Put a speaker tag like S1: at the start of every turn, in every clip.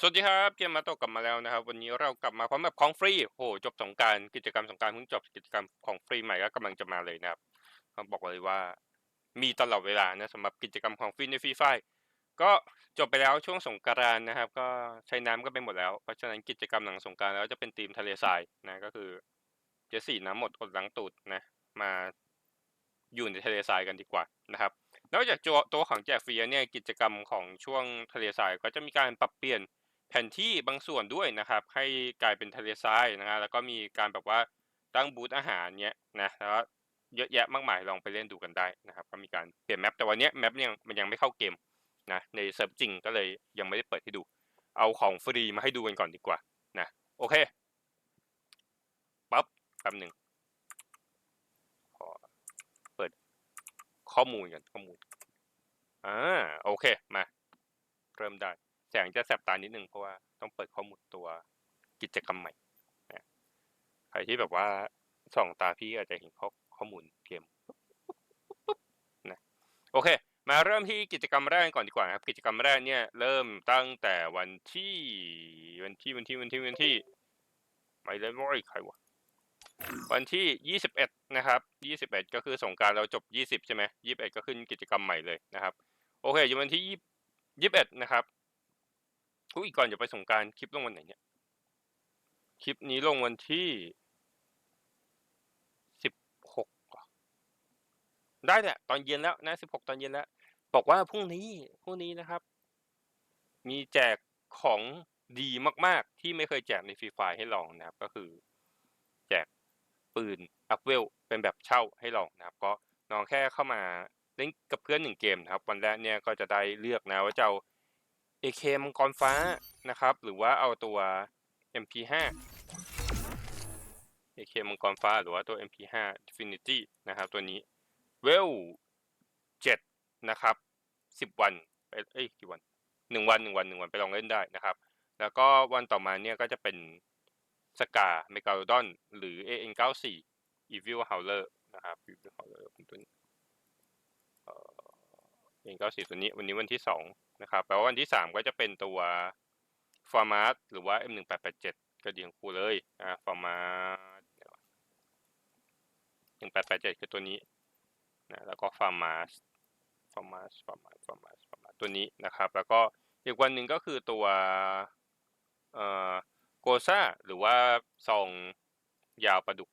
S1: สวัสดีครับเกมมาโตกลับมาแล้วนะครับ วันนี้เรากลับมาพร้อมกับของฟรีโอ้โหจบสงการกิจกรรมสงการเพิ่งจบกิจกรรมของฟรีใหม่ก็กำลังจะมาเลยนะครับบอกเลยว่า มีตลอดเวลานะสำหรับกิจกรรมของฟรีในฟรีไฟก็จบไปแล้วช่วงสงกรานนะครับ ก็ใช้น้ำก็ไปหมดแล้วเพราะฉะนั้นกิจกรรมหลังสงการแล้วจะเป็นทีมทะเลทรายนะก็คือจดสีน้ำหมดอดหลังตูดนะมาอยู่ในทะเลทรายกันดีกว่านะครับนอกจากตัวของแจกฟรีเนี่ยกิจกรรมของช่วงทะเลทรายก็จะมีการปรับเปลี่ยน แผนที่บางส่วนด้วยนะครับ ให้กลายเป็นทะเลทรายนะฮะแล้วก็มีการแบบว่าตั้งบูธอาหารเนี้ยนะแล้วเยอะแยะมากมายลองไปเล่นดูกันได้นะครับ ก็มีการเปลี่ยนแมปแต่วันนี้แมปยังมันยังไม่เข้าเกมนะในเซิร์ฟจริงก็เลยยังไม่ได้เปิดให้ดู เอาของฟรีมาให้ดูกันก่อนดีกว่านะโอเคปั๊บแป๊บหนึ่งขอเปิดข้อมูลกันข้อมูลอ่าโอเคมา เริ่มได้ แสงจะแสบตานิดนึงเพราะว่าต้องเปิดข้อมูลตัวกิจกรรมใหม่นะใครที่แบบว่าส่องตาพี่อาจจะเห็นข้อข้อมูลเกมนะโอเค มาเริ่มที่กิจกรรมแรกก่อนดีกว่าครับ กิจกรรมแรกเนี่ย เริ่มตั้งแต่วันที่วันที่วันที่วันที่วันที่ไม่เลยว่าใครวะวันที่ยี่สิบเอ็ดนะครับยี่สิบเอ็ดก็คือสงการเราจบยี่สิบใช่ไหมยี่สิบเอ็ดก็ขึ้นกิจกรรมใหม่เลยนะครับ โอเคอยู่วันที่ยี่ยี่สิบเอ็ดนะครับ อุ้ยก่อนจะไปสงการคลิปลงวันไหนเนี่ย คลิปนี้ลงวันที่สิบหกได้แหละตอนเย็นแล้วนะสิบหกตอนเย็นแล้ว บอกว่าพรุ่งนี้พรุ่งนี้นะครับ มีแจกของดีมาก ๆ ที่ไม่เคยแจกในฟรีไฟให้ลองนะครับ ก็คือ แจกปืนอัพเวลเป็นแบบเช่าให้ลองนะครับ ก็น้องแค่เข้ามาเล่นกับเพื่อนหนึ่งเกมนะครับ วันแรกเนี่ยก็จะได้เลือกนะว่าจะเอา AK มังกรฟ้านะครับ หรือว่าเอาตัว MP5 AK มังกรฟ้าหรือว่าตัว MP5 Infinity นะครับตัวนี้เวล7นะครับ10วันไปเอ้ยกี่วันหนึ่งวันหนึ่งวันหนึ่งวันไปลองเล่นได้นะครับ แล้วก็วันต่อมาเนี่ยก็จะเป็นสกาเมกาโดอนหรือ AN94 Evil Howler นะครับ Evil Howler ตัวนี้เอ่อ AN94 ตัวนี้วันนี้วันที่สอง นะครับแปลว่าวันที่สามก็จะเป็นตัวฟอร์มาตหรือว่า M1887 ก็ดีของครูเลยนะฟอร์มาต1887 คือตัวนี้นะแล้วก็ฟาร์มาสฟาร์มาสฟาร์มาสฟาร์มาสฟาร์มาสตัวนี้นะครับ แล้วก็อีกวันหนึ่งก็คือตัวเอ่อโกซ่าหรือว่าซองยาวประดุก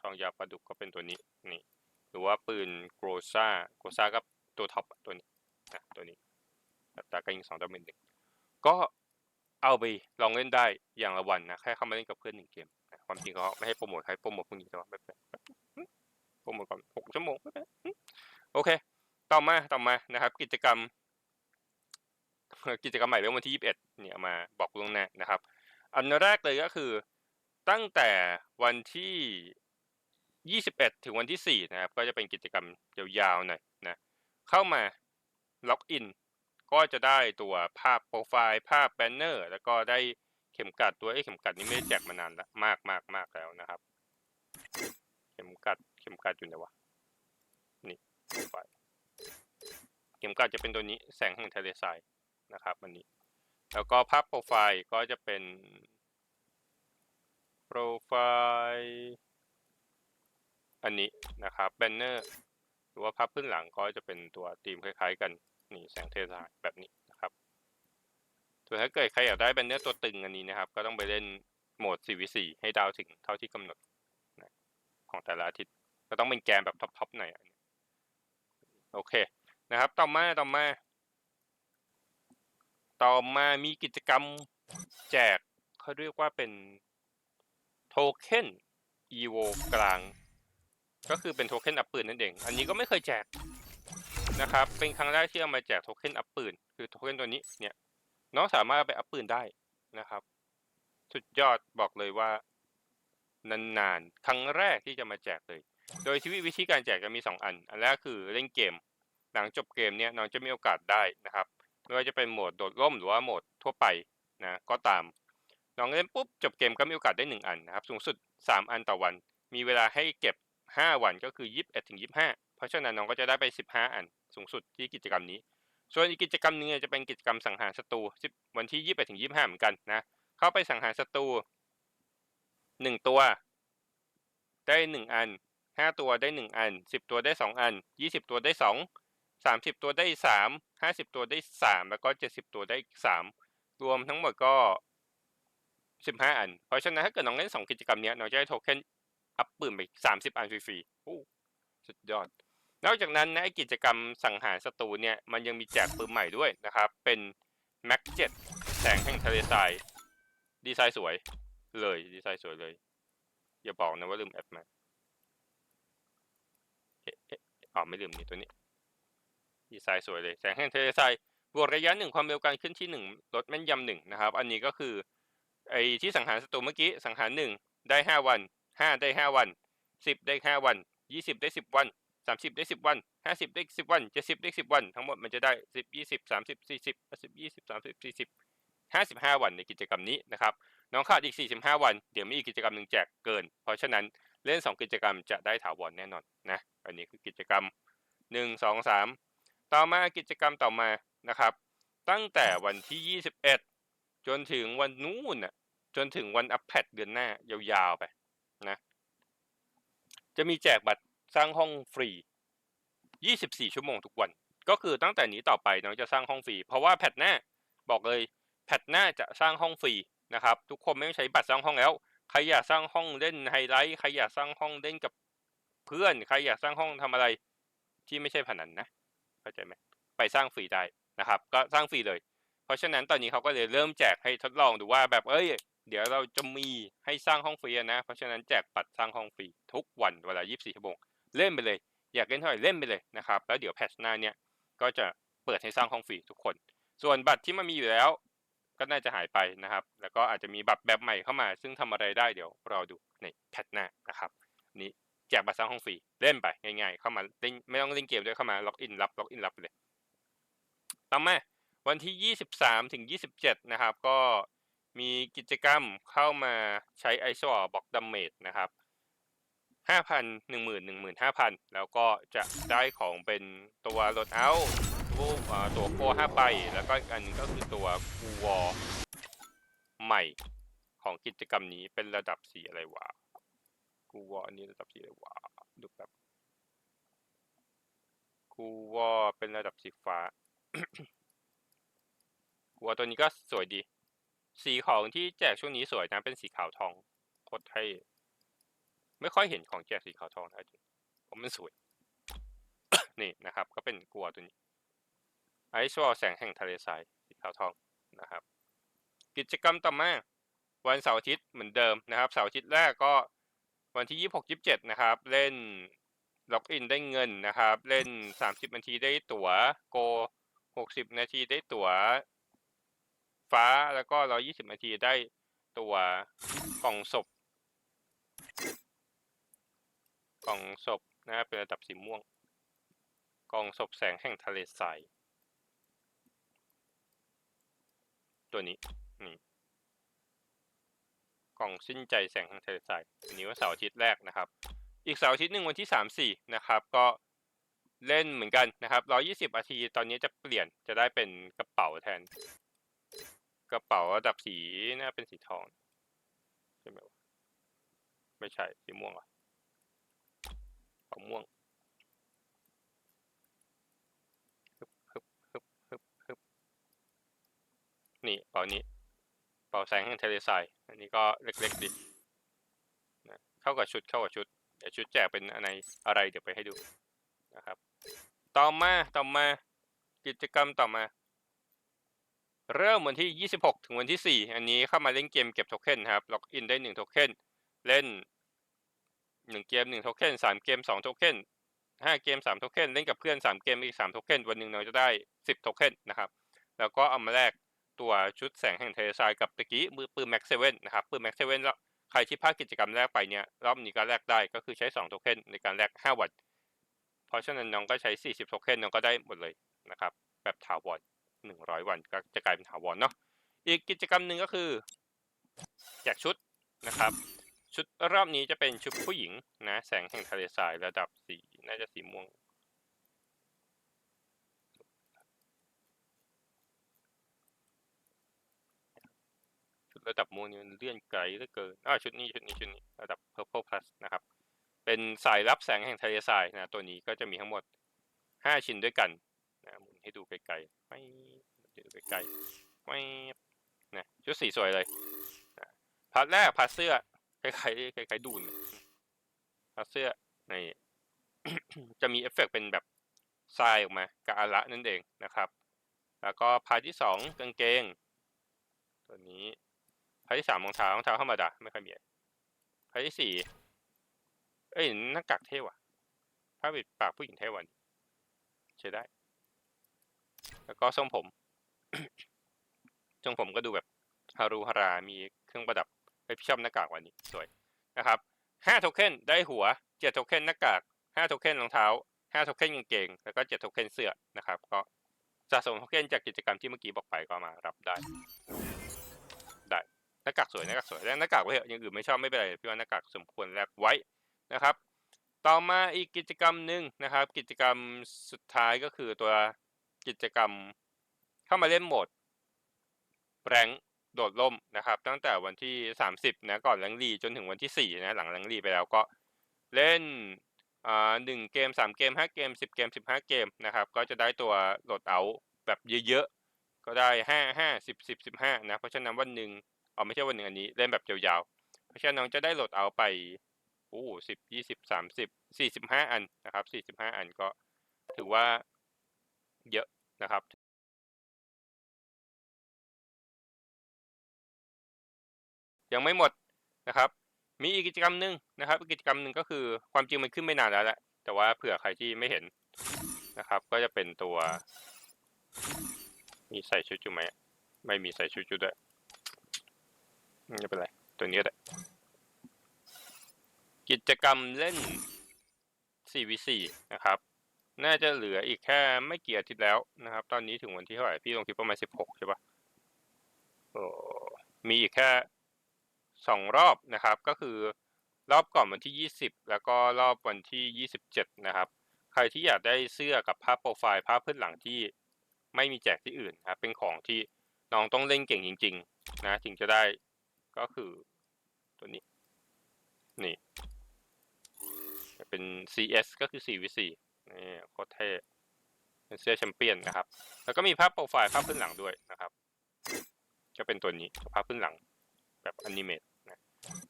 S1: ซองยาวประดุกก็เป็นตัวนี้นี่หรือว่าปืนโกซ่าโกซ่าก็ตัวท็อปตัวนี้นะตัวนี้ ตราการยิงสองต่อหนึ่งก็เอาไปลองเล่นได้อย่างละวันนะแค่เข้ามาเล่นกับเพื่อนหนึ่งเกมนะความจริงเขาไม่ให้โปรโมทใครโปรโมทพวกนี้แต่ว่าไม่เป็นโปรโมทก่อนหกชั่วโมงโอเค ต่อมาต่อมานะครับ กิจกรรม กิจกรรมใหม่เรื่องวันที่ยี่สิบเอ็ดเนี่ยมาบอกล่วงหน้านะครับ อันแรกเลยก็คือตั้งแต่วันที่ยี่สิบเอ็ดถึงวันที่สี่นะครับ ก็จะเป็นกิจกรรมยาวๆหน่อยนะ เข้ามาล็อกอิน ก็จะได้ตัวภาพโปรไฟล์ภาพแบนเนอร์ แล้วก็ได้เข็มกัดตัวไอ้เข็มกัดนี้ไม่ได้แจกมานานแล้วมากมากมากแล้วนะครับ เข็มกัดเข็มกัดอยู่ไหนวะนี่โปรไฟล์เข็มกัดจะเป็นตัวนี้แสงแห่งทะเลทรายนะครับอันนี้ แล้วก็ภาพโปรไฟล์ก็จะเป็นโปรไฟล์อันนี้นะครับแบนเนอร์หรือว่าภาพพื้นหลังก็จะเป็นตัวธีมคล้าย ๆ กัน นี่แสงเทสายแบบนี้นะครับส่วนถ้าเกิดใครอยากได้แบนเนอร์ตัวตึงอันนี้นะครับ ก็ต้องไปเล่นโหมด 4v4 ให้ดาวถึงเท่าที่กำหนดนะของแต่ละอาทิตย์ก็ต้องเป็นแกนแบบท็อปๆหน่อยนโอเคนะครับ ต่อมาต่อมา ต่อมามีกิจกรรมแจกเขาเรียกว่าเป็นโทเค็น EVO กลาง ก็คือเป็นโทเค็นอัพปืนนั่นเอง อันนี้ก็ไม่เคยแจก นะครับ เป็นครั้งแรกที่เอามาแจกโทเค็นอัพปืน คือโทเค็นตัวนี้เนี่ย น้องสามารถเอาไปอัพปืนได้นะครับ สุดยอดบอกเลยว่านานๆ ครั้งแรกที่จะมาแจกเลย โดยที่วิธีการแจกจะมี 2 อัน อันแรกคือเล่นเกม หลังจบเกมเนี่ยน้องจะมีโอกาสได้นะครับ ไม่ว่าจะเป็นโหมดโดดร่มหรือว่าโหมดทั่วไปนะ ก็ตาม น้องเล่นปุ๊บจบเกมก็มีโอกาสได้ 1 อันนะครับ สูงสุด 3 อันต่อวัน มีเวลาให้เก็บ 5 วันก็คือ 21ถึง25 เพราะฉะนั้นน้องก็จะได้ไป 15 อัน สูงสุดที่กิจกรรมนี้ ส่วนอีกกิจกรรมนึงเนี่ยจะเป็นกิจกรรมสังหารศัตรูวันที่21ถึง25เหมือนกันนะเข้าไปสังหารศัตรูหนึ่งตัวได้หนึ่งอันห้าตัวได้หนึ่งอันสิบตัวได้สองอันยี่สิบตัวได้สองสามสิบตัวได้สามห้าสิบตัวได้สามแล้วก็เจ็ดสิบตัวได้อีกสามรวมทั้งหมดก็สิบห้าอัน เพราะฉะนั้นถ้าเกิดน้องเล่นสองกิจกรรมนี้น้องจะได้โทเค็นอัพปืนไปสามสิบอันฟรีๆโอ้สุดยอด นอกจากนั้นนะไอกิจกรรมสังหารศัตรูเนี่ยมันยังมีแจกปืนใหม่ด้วยนะครับ เป็นแม็กเจ็ดแสงแห่งทะเลทรายดีไซน์สวยเลยดีไซน์สวยเลย อย่าบอกนะว่าลืมแอปมาเอ๊ะเอ๊ะอ๋อไม่ลืมนี่ตัวนี้ ดีไซน์สวยเลยแสงแห่งทะเลทรายบวกระยะหนึ่งความเร็วการขึ้นที่หนึ่งลดแม่นยำหนึ่งนะครับ อันนี้ก็คือไอ้ที่สังหารศัตรูเมื่อกี้สังหารหนึ่งได้ห้าวันห้าได้ห้าวันสิบได้ห้าวันยี่สิบได้สิบวัน สามสิบได้สิบวันห้าสิบได้สิบวันเจ็ดสิบได้สิบวัน ทั้งหมดมันจะได้สิบยี่สิบสามสิบสี่สิบสิบยี่สิบสามสิบสี่สิบห้าสิบห้าวันในกิจกรรมนี้นะครับ น้องขาดอีก45วัน เดี๋ยวมีอีกกิจกรรมหนึ่งแจกเกิน เพราะฉะนั้นเล่น2กิจกรรมจะได้ถาวรแน่นอนนะ อันนี้คือกิจกรรม1 2 3ต่อมากิจกรรมต่อมานะครับ ตั้งแต่วันที่21จนถึงวันนู้นน่ะจนถึงวันอัปเดตเดือนหน้ายาวๆไปนะ จะมีแจกบัตร สร้างห้องฟรี 24 ชั่วโมงทุกวัน ก็คือตั้งแต่นี้ต่อไปน้องจะสร้างห้องฟรี เพราะว่าแพทหน้าบอกเลยแพทหน้าจะสร้างห้องฟรีนะครับทุกคนไม่ต้องใช้บัตรสร้างห้องแล้วใครอยากสร้างห้องเล่นไฮไลท์ใครอยากสร้างห้องเล่นกับเพื่อนใครอยากสร้างห้องทำอะไรที่ไม่ใช่พนันนะเข้าใจไหมไปสร้างฟรีได้นะครับ ก็สร้างฟรีเลย เพราะฉะนั้นตอนนี้เขาก็เลยเริ่มแจกให้ทดลองดูว่าแบบเอ้ย เดี๋ยวเราจะมีให้สร้างห้องฟรีนะ เพราะฉะนั้นแจกบัตรสร้างห้องฟรีทุกวันเวลา 24 ชั่วโมง เล่นไปเลย อยากเล่นเท่าไหร่เล่นไปเลยนะครับ แล้วเดี๋ยวแพทช์หน้าเนี่ยก็จะเปิดให้สร้างห้องฟรีทุกคน ส่วนบัตรที่มันมีอยู่แล้ว ก็น่าจะหายไปนะครับ แล้วก็อาจจะมีบัตรแบบใหม่เข้ามา ซึ่งทำอะไรได้เดี๋ยวรอดูในแพทหน้านะครับนี่แจกบัตรสร้างห้องฟรีเล่นไปง่ายๆเข้ามาเล่นไม่ต้องเล่นเกมด้วยเข้ามาล็อกอินรับล็อกอินรับเลยต่อมาวันที่ 23 ถึง 27 นะครับ ก็มีกิจกรรมเข้ามาใช้ไอซ์วอร์บอกดัมเมจนะครับ 5,000 10,000 15,000แล้วก็จะได้ของเป็นตัวโหลดเอาท์รูปอ่าตัวโก้5ใบแล้วก็อีกอันหนึงก็คือตัวกูวอใหม่ของกิจกรรมนี้เป็นระดับสีอะไรวะกูวออันนี้ระดับสีอะไรวะดูแบบกูวอเป็นระดับสีฟ้ากูวอตัวนี้ก็สวยดี สีของที่แจกช่วงนี้สวยนะเป็นสีขาวทองโคตรเท่ ไม่ค่อยเห็นของแจกสีขาวทองนะจริงผมมันสวย นี่นะครับ ก็เป็นกัวตัวนี้ไอซ์วอลแสงแห่งทะเลทรายสีขาวทองนะครับ กิจกรรมต่อมาวันเสาร์อาทิตย์เหมือนเดิมนะครับเสาร์อาทิตย์แรกก็วันที่ยี่หกยี่เจ็ดนะครับ เล่นล็อกอินได้เงินนะครับ เล่นสามสิบนาทีได้ตั๋วโกหกสิบนาทีได้ตั๋วฟ้าแล้วก็ร้อยี่สิบนาทีได้ตั๋วกล่องศพ กล่องศพนะครับเป็นระดับสีม่วง กล่องศพแสงแห่งทะเลทรายตัวนี้นี่กล่องสิ้นใจแสงแห่งทะเลทรายอันนี้ว่าเสาร์อาทิตย์แรกนะครับ อีกเสาร์อาทิตย์หนึ่งวันที่สามสี่นะครับ ก็เล่นเหมือนกันนะครับร้อยี่สิบนาทีตอนนี้จะเปลี่ยนจะได้เป็นกระเป๋าแทน กระเป๋าระดับสีน่าเป็นสีทองใช่ไหมวะไม่ใช่สีม่วงเหรอะ เป๋าม่วงฮึบฮึบฮึบฮึบฮึบนี่เป๋านี้ เป๋าแสงแห่งทะเลทราย อันนี้ก็เล็กๆดีนะเข้ากับชุดเข้ากับชุด เดี๋ยวชุดแจกเป็นอะไรอะไรเดี๋ยวไปให้ดูนะครับ ต่อมาต่อมากิจกรรมต่อมา เริ่มวันที่ 26 ถึงวันที่ 4 อันนี้เข้ามาเล่นเกมเก็บโทเค็นครับ ล็อกอินได้ 1 โทเค็น เล่น 1เกม1โทเค็น3เกม2โทเค็น5เกม3โทเค็นเล่นกับเพื่อน3เกมอีก3โทเค็นวันหนึ่งเราจะได้10โทเค็นนะครับ แล้วก็เอามาแลกตัวชุดแสงแห่งเทเลทรายกับตะกี้มือปืนแม็กเซเว่นนะครับปืนแม็กเซเว่นแล้วใครที่พลาดกิจกรรมแรกไปเนี่ยรอบนี้ก็แลกได้ก็คือใช้2โทเค็นในการแลก5วันเพราะฉะนั้นน้องก็ใช้ 40โทเค็นน้องก็ได้หมดเลยนะครับแบบถาวรหนึ่งร้อยวันก็จะกลายเป็นถาวรเนาะอีกกิจกรรมหนึ่งก็คือแจกชุดนะครับ ชุดรอบนี้จะเป็นชุดผู้หญิงนะ แสงแห่งทะเลทรายระดับสีน่าจะสีม่วง ชุดระดับม่วงนี่มันเลื่อนไกลเหลือเกินอ้าชุดนี้ชุดนี้ชุดนี้ระดับ purple plus นะครับ เป็นสายรับแสงแห่งทะเลทรายนะ ตัวนี้ก็จะมีทั้งหมดห้าชิ้นด้วยกันนะหมุนให้ดูไกลๆไม่ดูไกลๆไม่นะชุดสีสวยเลยพาร์ทแรกพัดเสื้อ คล้ายๆคล้ายๆดูนพาเสื้อในจะมีเอฟเฟกต์เป็นแบบทรายออกมากาอะระนั่นเองนะครับ แล้วก็พาร์ทที่สองกางเกง ตัวนี้พาร์ทที่สามรองเท้ารองเท้าธรรมดาไม่ค่อยมีอะไรพาร์ทที่สี่เอ้ยหน้ากากเท่ว่ะผ้าปิดปากผู้หญิงเทวันใช้ได้ แล้วก็ทรงผมทรงผมก็ดูแบบฮารุฮารามีเครื่องประดับ ไปพี่อบหน้ากากวันนี้สวยนะครับห้าโทเค็นได้หัวเจ็ดโทเค็นหน้ากากห้าโทเค็นรองเท้าห้าโทเค็นกางเกง แล้วก็เจ็ดโทเค็นเสื้อนะครับก็สะสมโทเค็นจากกิจกรรมที่เมื่อกี้บอกไปก็มารับได้ ได้หน้ากากสวยหน้ากากสวยแล้วหน้ากากไว้เถอะอย่างอื่นไม่ชอบไม่เป็นไรพี่ว่าหน้ากากสมควรแลกไว้นะครับ ต่อมาอีกกิจกรรมหนึ่งนะครับ กิจกรรมสุดท้ายก็คือตัวกิจกรรมเข้ามาเล่นโหมดแรง โดดล่มนะครับ ตั้งแต่วันที่ 30นะก่อนแรงลีจนถึงวันที่4นะหลังแรงลีไปแล้วก็เล่นอ่าหนึ่งเกม 3 เกม 5 เกม 10 เกม 15 เกมนะครับก็จะได้ตัวโหลดเอาแบบเยอะๆ ก็ได้ 5 5 10 10 15นะเพราะฉะนั้นวันหนึ่งเอ๋อไม่ใช่วันหนึ่งอันนี้เล่นแบบยาวๆ เพราะฉะนั้นน้องจะได้โหลดเอาไปโอ้สิบยี่สิบสามสิบสี่สิบห้าอันนะครับสี่สิบห้าอันก็ถือว่าเยอะนะครับ ยังไม่หมดนะครับ มีอีกกิจกรรมหนึ่งนะครับกิจกรรมหนึ่งก็คือความจริงมันขึ้นไม่นานแล้วแหละแต่ว่าเผื่อใครที่ไม่เห็นนะครับ ก็จะเป็นตัว มีใส่ชุดอยู่ไหมไม่มีใส่ชุดอยู่ด้วยไม่เป็นไรตัวนี้ก็ได้กิจกรรมเล่น 4v4 นะครับ น่าจะเหลืออีกแค่ไม่กี่อาทิตย์แล้วนะครับ ตอนนี้ถึงวันที่เท่าไหร่พี่ลงคลิปประมาณ 16 ใช่ปะโอ้มีอีกแค่ สองรอบนะครับ ก็คือรอบก่อนวันที่ 20 แล้วก็รอบวันที่ 27 นะครับ ใครที่อยากได้เสื้อกับภาพโปรไฟล์ภาพพื้นหลังที่ไม่มีแจกที่อื่นนะครับ เป็นของที่น้องต้องเล่นเก่งจริง ๆ นะถึงจะได้ก็คือตัวนี้ นี่เป็น CS ก็คือ 4v4 นี่โคตรเท่เป็นเสื้อแชมเปี้ยนนะครับ แล้วก็มีภาพโปรไฟล์ภาพพื้นหลังด้วยนะครับ จะเป็นตัวนี้ภาพพื้นหลัง แบบอนิเมตนะ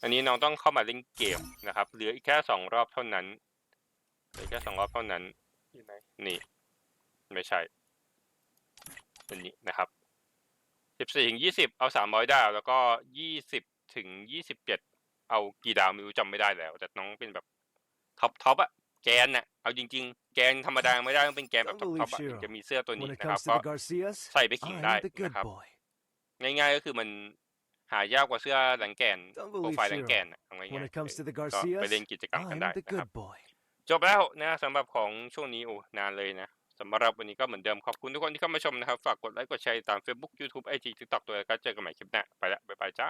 S1: อันนี้น้องต้องเข้ามาเล่นเกมนะครับเหลืออีกแค่สองรอบเท่านั้นเหลือแค่สองรอบเท่านั้นอยู่ไหนนี่ไม่ใช่ตัวนี้นะครับสิบสี่ถึงยี่สิบเอาสามร้อยดาว แล้วก็ยี่สิบถึงยี่สิบเจ็ดเอากี่ดาวไม่รู้จำไม่ได้แล้ว แต่น้องเป็นแบบท็อปท็อปอะแกนน่ะเอาจริง ๆ แกนธรรมดาไม่ได้ต้องเป็นแกนแบบท็อปท็อปอะถึงจะมีเสื้อตัวนี้
S2: When it
S1: นะครับ
S2: comes to
S1: ก็
S2: the Garcias,
S1: ใส่ไปขิงได้
S2: I'm the good
S1: นะครับ
S2: boy.
S1: ง่ายๆก็คือมัน หายากกว่าเสื้อหลังแกน
S2: Don't
S1: โปร
S2: believe
S1: ไฟล์หลังแก
S2: Shiro.
S1: นอะเอาง่าย
S2: When it
S1: ๆ
S2: comes to the
S1: ก็ไปเล่น
S2: Garcias,
S1: กิจกรรมกัน
S2: I'm
S1: ได้
S2: the
S1: นะครับ
S2: good boy.
S1: จบแล้วนะสำหรับของช่วงนี้โอ้นานเลยนะสำหรับวันนี้ก็เหมือนเดิมขอบคุณทุกคนที่เข้ามาชมนะครับ ฝากกดไลค์กดแชร์ตาม Facebook YouTube IG TikTok ตัวแล้วก็เจอกันใหม่คลิปหน้าไปละบ๊ายบายจ้า